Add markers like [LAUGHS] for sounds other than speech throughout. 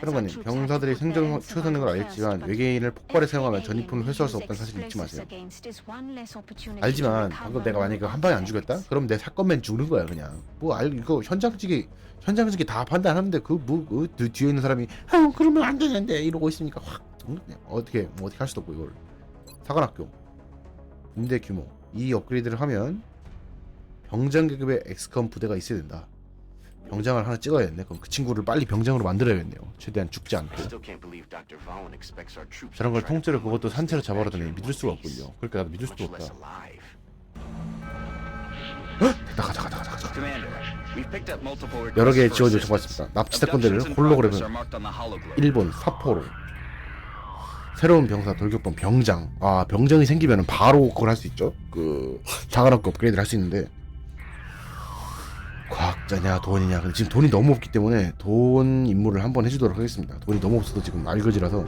사령관님, 병사들이 생존 최선인 걸 알겠지만 외계인을 폭발에 사용하면 전리품을 회수할 수 없다는 사실 잊지 마세요. 알지만 방금 내가 만약에 한 방에 안 죽였다? 그럼 내 사건맨 죽는 거야 그냥. 뭐 알 이거 현장직이 현장직이 다 판단하는데 그뭐 그, 그 뒤에 있는 사람이 아 그러면 안 되는데 이러고 있으니까 확. 어떻게 뭐 어떻게 할 수도 없고 이걸 사관학교 군대 규모 이 업그레이드를 하면 병장 계급의 엑스컴 부대가 있어야 된다. 병장을 하나 찍어야겠네. 그럼 그 친구를 빨리 병장으로 만들어야겠네요. 최대한 죽지 않고. 저런 걸 통째로 그것도 산채로 잡아라더니 믿을 수가 없군요. 그러니까 나도 믿을 수도 없다. 나 가자 가자 가자 가자. 여러 개의 지원을 요청받습니다. 납치 사건들을 홀로그램은 일본 사포로 새로운 병사 돌격본 병장 아 병장이 생기면 바로 그걸 할 수 있죠 그 자가락급 업그레이드를 할 수 있는데 과학자냐 돈이냐. 근데 지금 돈이 너무 없기 때문에 돈 임무를 한번 해주도록 하겠습니다. 돈이 너무 없어서 지금 알거지라서.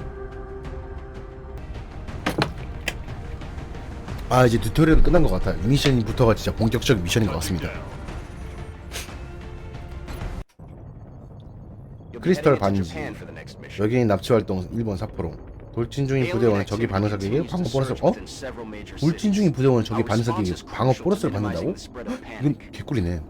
아 이제 튜토리얼은 끝난 것 같아요 이 미션부터가 진짜 본격적인 미션인 것 같습니다. 크리스탈 반지 외계인 납치 활동 일본 사포로. 돌진 중인 부대원은 적이 반응 사격에 방어 보너스를 어? 돌진 중인 부대원은 적이 반응 사격에 방어 보너스를 받는다고? 이건 개꿀이네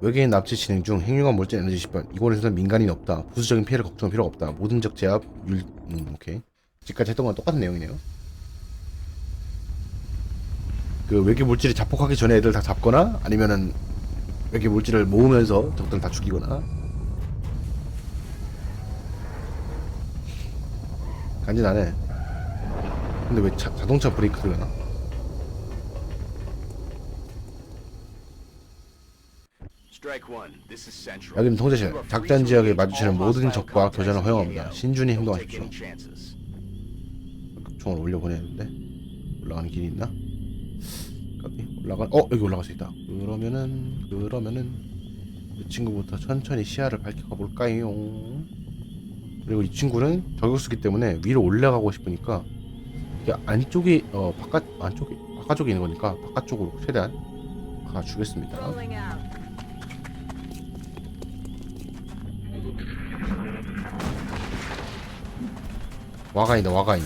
외계인 납치 진행 중 핵융합 몰진 에너지 10번 이곳에서는 민간인이 없다. 부수적인 피해를 걱정할 필요가 없다. 모든 적 제압 율... 음 오케이. 지금까지 했던 건 똑같은 내용이네요. 그 외계 물질이 자폭하기 전에 애들 다 잡거나 아니면은 외계 물질을 모으면서 적들 다 죽이거나. 간지나네. 근데 왜 자, 자동차 브레이크 소리가 나? 여기는 통제실 작전 지역에 마주치는 모든 적과 교전을 허용합니다. 신중히 행동하십시오. 총을 올려 보내는데 올라가는 길이 있나? 올라가 어 여기 올라갈 수 있다. 그러면은 그러면은 이 친구부터 천천히 시야를 밝혀가 볼까요? 그리고 이 친구는 저격수기 때문에 위로 올라가고 싶으니까 이게 안쪽이 어 바깥 안쪽이 바깥쪽에 있는 거니까 바깥쪽으로 최대한 가 주겠습니다 와가인이다 와가인.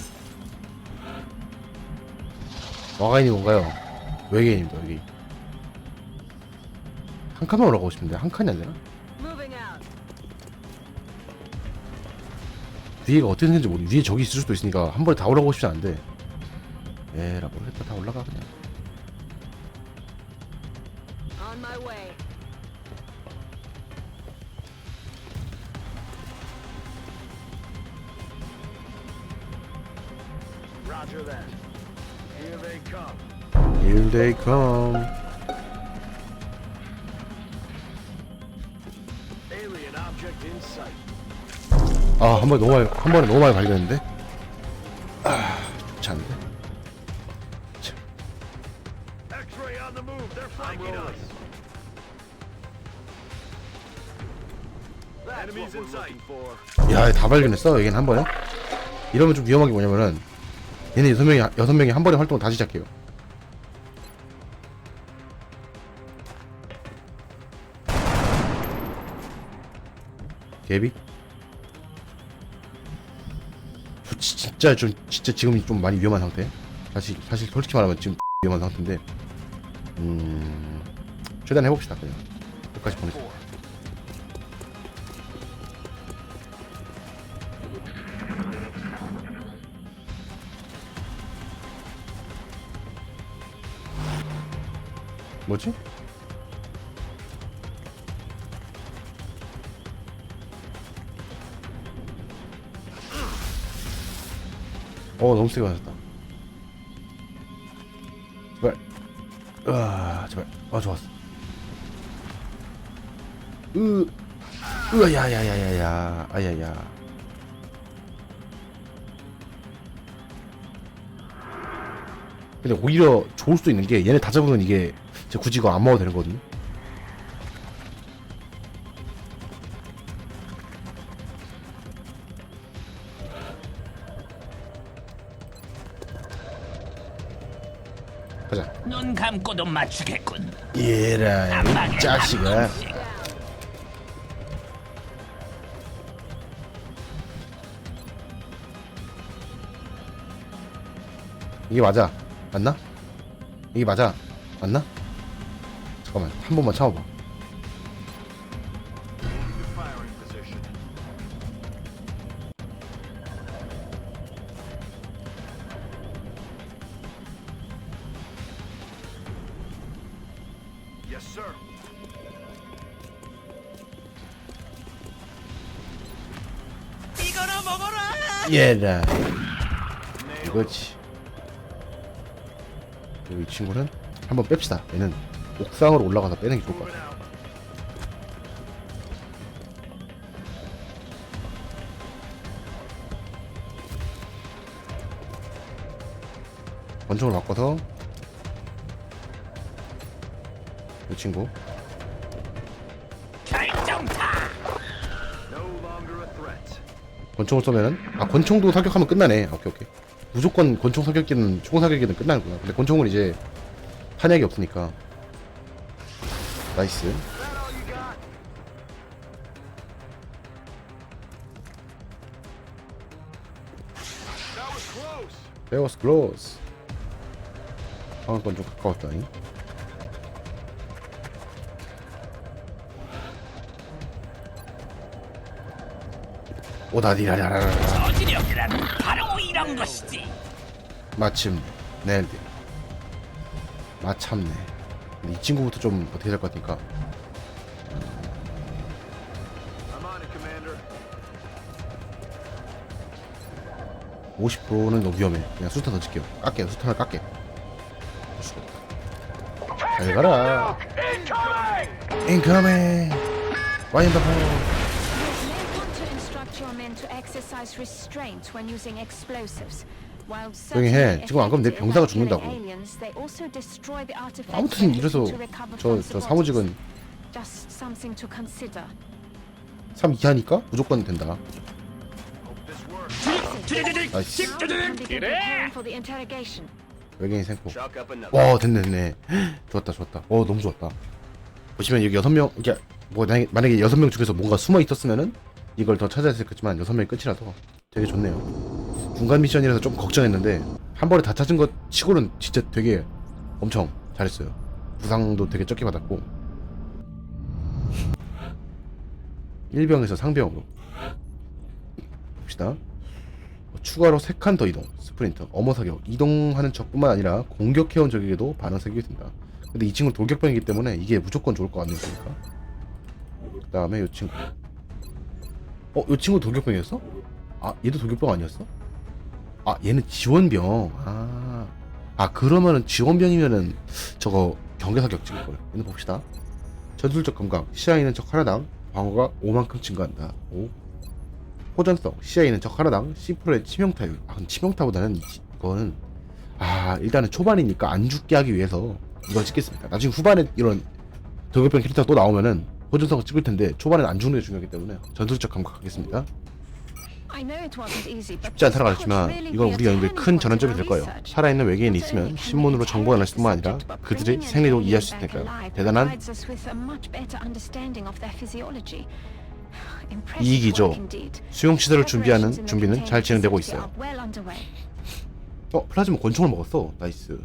와가인이 뭔가요? 외계인입니다 외계인 한 칸만 올라가고 싶은데 한 칸이 안 되나? 위에가 어떻게 생긴지 모르 위에 적이 있을 수도 있으니까 한 번에 다 올라가고 싶지 않은데 에라 모르겠다 다 올라가 그냥 Here they come. Here they come Alien object in sight. 아한 번에 너무 많이 한 번에 너무 많이 발견했는데 아 좋지 않은데 X-ray on the move. They're flanking us. Enemies in sight. 야다 발견했어 여긴 한 번에 이러면 좀 위험한 게 뭐냐면은 얘네 여섯 명이 여섯 명이 한 번에 활동을 다시 시작해요. 개비? 진짜 좀 진짜 지금 좀 많이 위험한 상태. 사실 사실 솔직히 말하면 지금 [LAUGHS] 위험한 상태인데. 음 최대한 해봅시다 그냥. 끝까지 보내자 뭐지? 어 너무 세게 맞았다. 제발. 으아 제발. 아 좋았어. 으 으아 야야야야야. 아야야. 근데 오히려 좋을 수도 있는 게 얘네 다 잡으면 이게 제가 굳이 이거 안 먹어도 되는 거거든요 가자 눈 감고도 맞추겠군. 얘라 이 자식아 이게 맞아 맞나? 이게 맞아 맞나? 잠깐만 한 번만 참아봐. 얘라 Nailed. 이거지 그리고 이 친구는 한번 뺍시다 얘는 옥상으로 올라가서 빼는 게 좋을 것 Moving 같아 out. 권총을 바꿔서 이 친구. 권총을 쏘면은 아 권총도 사격하면 끝나네 오케이 오케이 무조건 권총 사격기는 총 사격기는 끝나는구나 근데 권총은 이제 탄약이 없으니까 나이스. 베어스 클로스 방금 건좀 가까웠다니 오다디라라라라 저지력이란 바로 이런 것이지. 마침 넬드 마참네 근데 이 친구부터 좀 어떻게 될 것 같으니까 I'm on it, Commander. 50%는 너무 위험해 그냥 수탄 던질게요 깎게요 수탄을 깎게 잘 가라 인커밍 to instruct your men to exercise restraint when using explosives. 조용히 해. 지금 안 그러면 내 병사가 죽는다고. 아무튼 이래서 저 저 사무직은 supporters. Just something to consider. 3 이하니까 무조건 된다. 나이스. 외계인 생포. 와 됐네 됐네 좋았다 좋았다 어 너무 좋았다 보시면 여기 여섯 명 이게 뭐 만약에, 만약에 여섯 명 중에서 뭔가 숨어 있었으면은 이걸 더 찾아야 했겠지만 여섯 명이 끝이라서 되게 좋네요 중간 미션이라서 좀 걱정했는데 한 번에 다 찾은 것 치고는 진짜 되게 엄청 잘했어요. 부상도 되게 적게 받았고. 일병에서 상병으로. 봅시다. 뭐 추가로 3칸 더 이동 스프린터. 어머 사격. 이동하는 적뿐만 아니라 공격해온 적에게도 반응 사격이 된다. 근데 이 친구 는 돌격병이기 때문에 이게 무조건 좋을 것 같네요 보니까. 그 다음에 이 친구. 어? 이 친구 돌격병이었어? 아 얘도 돌격병 아니었어? 아 얘는 지원병. 아, 아 그러면은 지원병이면은 저거 경계사격 찍을걸 얘는 봅시다. 전술적 감각. 시야 있는 적 하나당 방어가 5만큼 증가한다. 오. 호전성. 시야에 있는 적 하나당 C%의 치명타율. 아 근데 치명타보다는 이, 이거는 아 일단은 초반이니까 안 죽게 하기 위해서 이걸 찍겠습니다. 나중에 후반에 이런 돌격병 캐릭터가 또 나오면은 호전성을 찍을 텐데 초반에는 안 죽는 게 중요하기 때문에 전술적 감각 하겠습니다 쉽지 하지만 really 이건 우리 연구의 큰 전환점이 될 거예요. 살아있는 외계인이 있으면 신문으로 낼 interrogate 뿐만 아니라 그들의 생리도 이해할 수 있으니까요 대단한 이익이죠. indeed. 수용 시설을 준비하는 준비는 잘 진행되고 있어요. 어 플라즈마 권총을 먹었어 나이스